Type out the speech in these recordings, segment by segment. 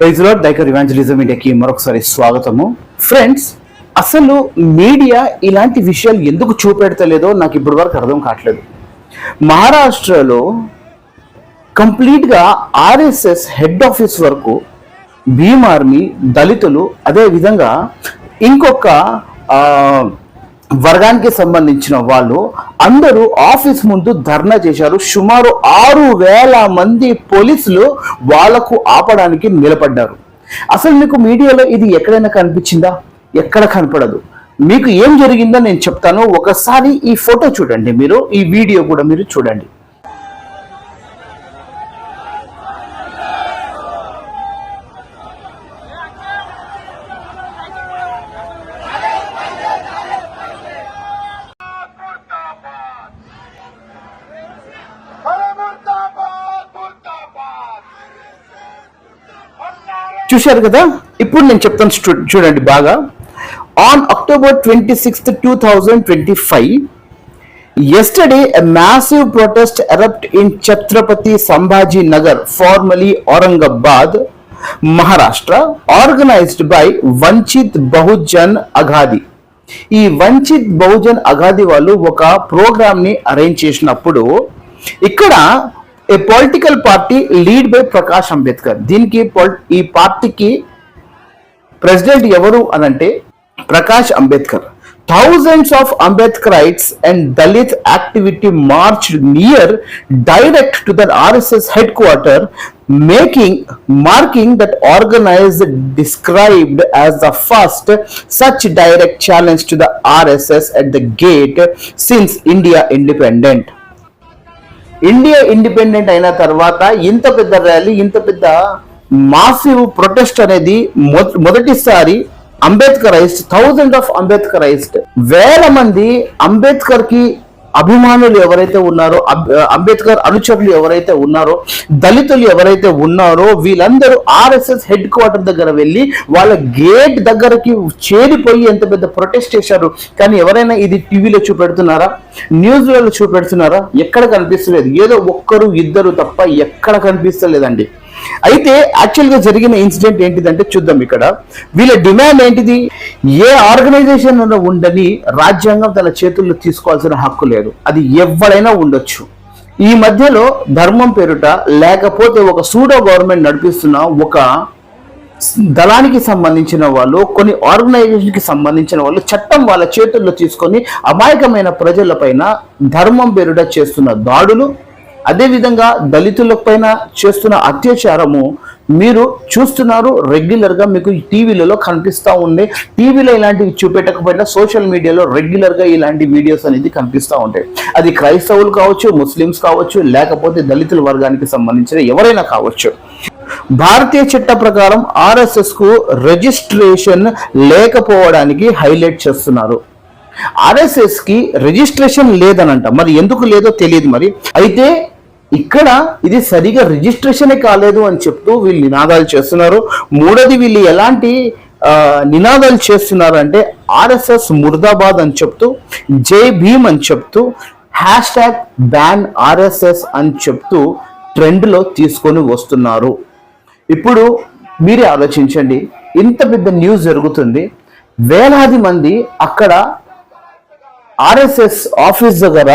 Praise దైకర్ evangelism ఇండియాకి మరొకసారి స్వాగతము. Friends అసలు మీడియా ఇలాంటి విషయాలు ఎందుకు చూపెడతలేదో నాకు ఇప్పటి వరకు అర్థం కావట్లేదు. మహారాష్ట్రలో కంప్లీట్గా ఆర్ఎస్ఎస్ హెడ్ ఆఫీస్ వరకు భీమ్ ఆర్మీ దళితులు అదేవిధంగా ఇంకొక వర్గానికి సంబంధించిన వాళ్ళు అందరూ ఆఫీస్ ముందు ధర్నా చేశారు. సుమారు ఆరు వేల మంది పోలీసులు వాళ్ళకు ఆపడానికి నిలబడ్డారు. అసలు మీకు మీడియాలో ఇది ఎక్కడైనా కనిపించిందా? ఎక్కడ కనపడదు. మీకు ఏం జరిగిందో నేను చెప్తాను. ఒకసారి ఈ ఫోటో చూడండి మీరు. ఈ వీడియో కూడా మీరు చూడండి. చూశారు కదా ఇప్పుడు నేను చెప్తాను చూడండి బాగా on October twenty sixth two thousand twenty five yesterday massive protest erupt in Chhatrapati Sambhaji Nagar formally Aurangabad Maharashtra organised by Vanchit Bahujan Aghadi ఈ వంచిత్ బహుజన్ అఘాది వాళ్ళు ఒక ప్రోగ్రామ్ని అరేంజ్ చేసినప్పుడు ఇక్కడ a political party lead by Prakash Ambedkar దీనికి ఈ పార్టీకి president ఎవరు అనంటే Prakash Ambedkar thousands of Ambedkarites and Dalit activity march near direct to the RSS head quarter making marking that organise described as the first such direct challenge to the RSS at the gate since India independent India independent అయిన తర్వాత ఇంత పెద్ద rally ఇంత పెద్ద massive protest అనేది మొ- మొదటిసారి అంబేద్కరైజ్డ్ thousand of అంబేద్కరైజ్డ్ వేల మంది అంబేద్కర్కి అభిమానులు ఎవరైతే ఉన్నారో అంబేద్కర్ అనుచరులు ఎవరైతే ఉన్నారో దళితులు ఎవరైతే ఉన్నారో వీళ్ళందరూ ఆర్ఎస్ఎస్ హెడ్ క్వార్టర్ దగ్గర వెళ్ళి వాళ్ళ గేట్ దగ్గరకి చేరిపోయి ఎంత పెద్ద ప్రొటెస్ట్ చేశారు. కానీ ఎవరైనా ఇది టీవీలో చూపెడుతున్నారా? న్యూస్లలో చూపెడుతున్నారా? ఎక్కడ కనిపిస్తలేదు. ఏదో ఒక్కరు ఇద్దరు తప్ప ఎక్కడ కనిపిస్తలేదండి. అయితే యాక్చువల్గా జరిగిన ఇన్సిడెంట్ ఏంటిదంటే చూద్దాం ఇక్కడ. వీళ్ళ డిమాండ్ ఏంటిది? ఏ ఆర్గనైజేషన్ ఉండని రాజ్యాంగం తన చేతుల్లో తీసుకోవాల్సిన హక్కు లేదు. అది ఎవరైనా ఉండొచ్చు. ఈ మధ్యలో ధర్మం పేరుట లేకపోతే ఒక సూడో గవర్నమెంట్ నడిపిస్తున్న ఒక దళానికి సంబంధించిన వాళ్ళు కొన్ని ఆర్గనైజేషన్కి సంబంధించిన వాళ్ళు చట్టం వాళ్ళ చేతుల్లో తీసుకొని అమాయకమైన ప్రజలపైన ధర్మం పేరుట చేస్తున్న దాడులు అదేవిధంగా దళితుల పైన చేస్తున్న అత్యాచారము మీరు చూస్తున్నారు రెగ్యులర్గా మీకు టీవీలలో కనిపిస్తూ ఉండే టీవీలో ఇలాంటివి చూపెట్టకపోయినా సోషల్ మీడియాలో రెగ్యులర్గా ఇలాంటి వీడియోస్ అనేది కనిపిస్తూ ఉంటాయి. అది క్రైస్తవులు కావచ్చు ముస్లిమ్స్ కావచ్చు లేకపోతే దళితుల వర్గానికి సంబంధించిన ఎవరైనా కావచ్చు. భారతీయ చట్ట ప్రకారం ఆర్ఎస్ఎస్కు రిజిస్ట్రేషన్ లేకపోవడానికి హైలైట్ చేస్తున్నారు. ఆర్ఎస్ఎస్కి రిజిస్ట్రేషన్ లేదనంట. మరి ఎందుకు లేదో తెలియదు మరి. అయితే ఇక్కడ ఇది సరిగా రిజిస్ట్రేషనే కాలేదు అని చెప్తూ వీళ్ళు నినాదాలు చేస్తున్నారు. మూడోది వీళ్ళు ఎలాంటి నినాదాలు చేస్తున్నారు అంటే ఆర్ఎస్ఎస్ ముర్దాబాద్ అని చెప్తూ జై భీమ్ అని చెప్తూ హ్యాష్ ట్యాగ్ బ్యాన్ ఆర్ఎస్ఎస్ అని చెప్తూ ట్రెండ్లో తీసుకొని వస్తున్నారు. ఇప్పుడు మీరే ఆలోచించండి. ఇంత పెద్ద న్యూస్ జరుగుతుంది. వేలాది మంది అక్కడ ఆర్ఎస్ఎస్ ఆఫీస్ దగ్గర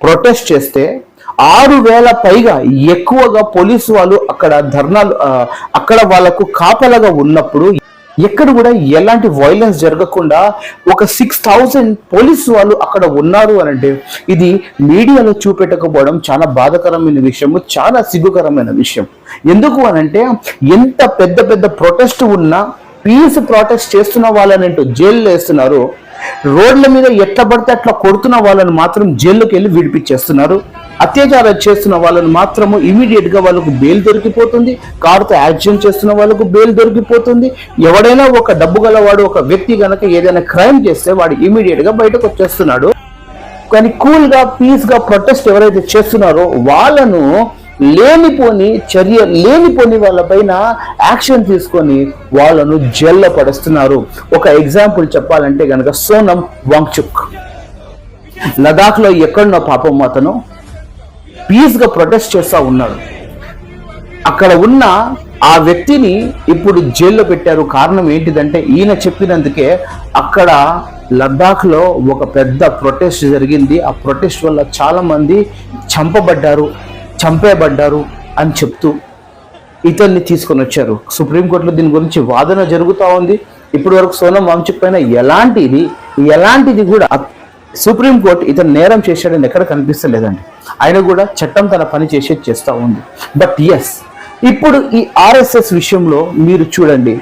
ప్రొటెస్ట్ చేస్తే ఆరు వేల పైగా ఎక్కువగా పోలీసు వాళ్ళు అక్కడ ధర్నాలు అక్కడ వాళ్ళకు కాపలగా ఉన్నప్పుడు ఎక్కడ కూడా ఎలాంటి వైలెన్స్ జరగకుండా ఒక సిక్స్ థౌజండ్ పోలీసు వాళ్ళు అక్కడ ఉన్నారు అని అంటే ఇది మీడియాలో చూపెట్టకపోవడం చాలా బాధకరమైన విషయము చాలా సిగ్గుకరమైన విషయం. ఎందుకు అని అంటే ఎంత పెద్ద పెద్ద ప్రొటెస్ట్ ఉన్నా పీస్ ప్రొటెస్ట్ చేస్తున్న వాళ్ళని అంటూ జైల్లో వేస్తున్నారు. రోడ్ల మీద ఎట్లా పడితే అట్లా కొడుతున్న వాళ్ళని మాత్రం జైల్లోకి వెళ్ళి విడిపించేస్తున్నారు. అత్యాచారం చేస్తున్న వాళ్ళని మాత్రము ఇమీడియట్గా వాళ్ళకు బెయిల్ దొరికిపోతుంది. కారుతో యాక్సిడెంట్ చేస్తున్న వాళ్ళకు బెయిల్ దొరికిపోతుంది. ఎవడైనా ఒక డబ్బు గలవాడు ఒక వ్యక్తి గనక ఏదైనా క్రైమ్ చేస్తే వాడు ఇమీడియట్గా బయటకు వచ్చేస్తున్నాడు. కానీ కూల్గా పీస్గా ప్రొటెస్ట్ ఎవరైతే చేస్తున్నారో వాళ్ళను లేనిపోని చర్య లేనిపోని వాళ్ళపైన యాక్షన్ తీసుకొని వాళ్ళను జైల్లో పడేస్తున్నారు ఒక ఎగ్జాంపుల్ చెప్పాలంటే కనుక సోనం వాంగ్చుక్. లదాఖ్లో ఎక్కడున్న పాపం అతను? పీస్గా ప్రొటెస్ట్ చేస్తూ ఉన్నాడు. అక్కడ ఉన్న ఆ వ్యక్తిని ఇప్పుడు జైల్లో పెట్టారు. కారణం ఏంటిదంటే ఈయన చెప్పినందుకే అక్కడ లద్దాఖ్లో ఒక పెద్ద ప్రొటెస్ట్ జరిగింది. ఆ ప్రొటెస్ట్ వల్ల చాలామంది చంపబడ్డారు. చంపేయబడ్డారు అని చెప్తూ ఇతన్ని తీసుకొని వచ్చారు. సుప్రీంకోర్టులో దీని గురించి వాదన జరుగుతూ ఉంది. ఇప్పటి వరకు సోనం వంశక్ పైన ఎలాంటిది ఎలాంటిది కూడా సుప్రీంకోర్టు ఇతను నేరం చేశాడని ఎక్కడ కనిపిస్తలేదండి. ఆయన కూడా చట్టం తన పని చేసేది చేస్తూ ఉంది. బట్ ఎస్ ఇప్పుడు ఈ ఆర్ఎస్ఎస్ విషయంలో మీరు చూడండి.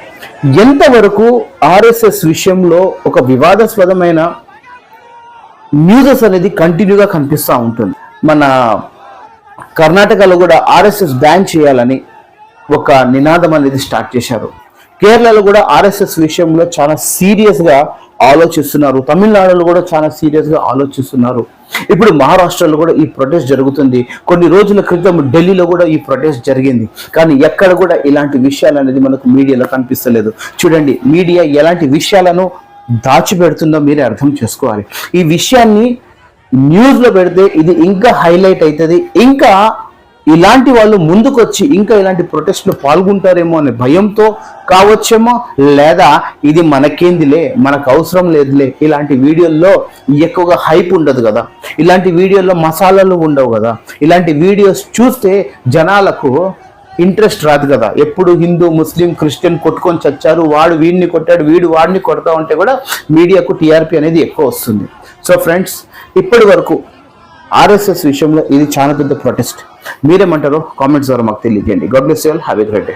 ఎంతవరకు ఆర్ఎస్ఎస్ విషయంలో ఒక వివాదాస్పదమైన న్యూజెస్ అనేది కంటిన్యూగా కనిపిస్తూ ఉంటుంది. మన కర్ణాటకలో కూడా ఆర్ఎస్ఎస్ బ్యాన్ చేయాలని ఒక నినాదం అనేది స్టార్ట్ చేశారు. కేరళలో కూడా ఆర్ఎస్ఎస్ విషయంలో చాలా సీరియస్గా ఆలోచిస్తున్నారు. తమిళనాడులో కూడా చాలా సీరియస్గా ఆలోచిస్తున్నారు. ఇప్పుడు మహారాష్ట్రలో కూడా ఈ ప్రొటెస్ట్ జరుగుతుంది. కొన్ని రోజుల క్రితం ఢిల్లీలో కూడా ఈ ప్రొటెస్ట్ జరిగింది. కానీ ఎక్కడ కూడా ఇలాంటి విషయాలు అనేది మనకు మీడియాలో కనిపిస్తలేదు. చూడండి మీడియా ఎలాంటి విషయాలను దాచిపెడుతుందో మీరే అర్థం చేసుకోవాలి. ఈ విషయాన్ని న్యూస్లో పెడితే ఇది ఇంకా హైలైట్ అవుతుంది. ఇంకా ఇలాంటి వాళ్ళు ముందుకొచ్చి ఇంకా ఇలాంటి ప్రొటెస్ట్లో పాల్గొంటారేమో అనే భయంతో కావచ్చేమో లేదా ఇది మనకేందిలే మనకు అవసరం లేదులే ఇలాంటి వీడియోల్లో ఎక్కువగా హైప్ ఉండదు కదా. ఇలాంటి వీడియోల్లో మసాలాలు ఉండవు కదా. ఇలాంటి వీడియోస్ చూస్తే జనాలకు ఇంట్రెస్ట్ రాదు కదా. ఎప్పుడు హిందూ ముస్లిం క్రిస్టియన్ కొట్టుకొని చచ్చారు వాడు వీడిని కొట్టాడు వీడు వాడిని కొడతా ఉంటే కూడా మీడియాకు టీఆర్పీ అనేది ఎక్కువ వస్తుంది. సో ఫ్రెండ్స్ ఇప్పటి వరకు ఆర్ఎస్ఎస్ విషయంలో ఇది చాలా పెద్ద ప్రొటెస్ట్ మీరేమంటారో కామెంట్స్ ద్వారా మాకు తెలియజేయండి. God bless you all have a great day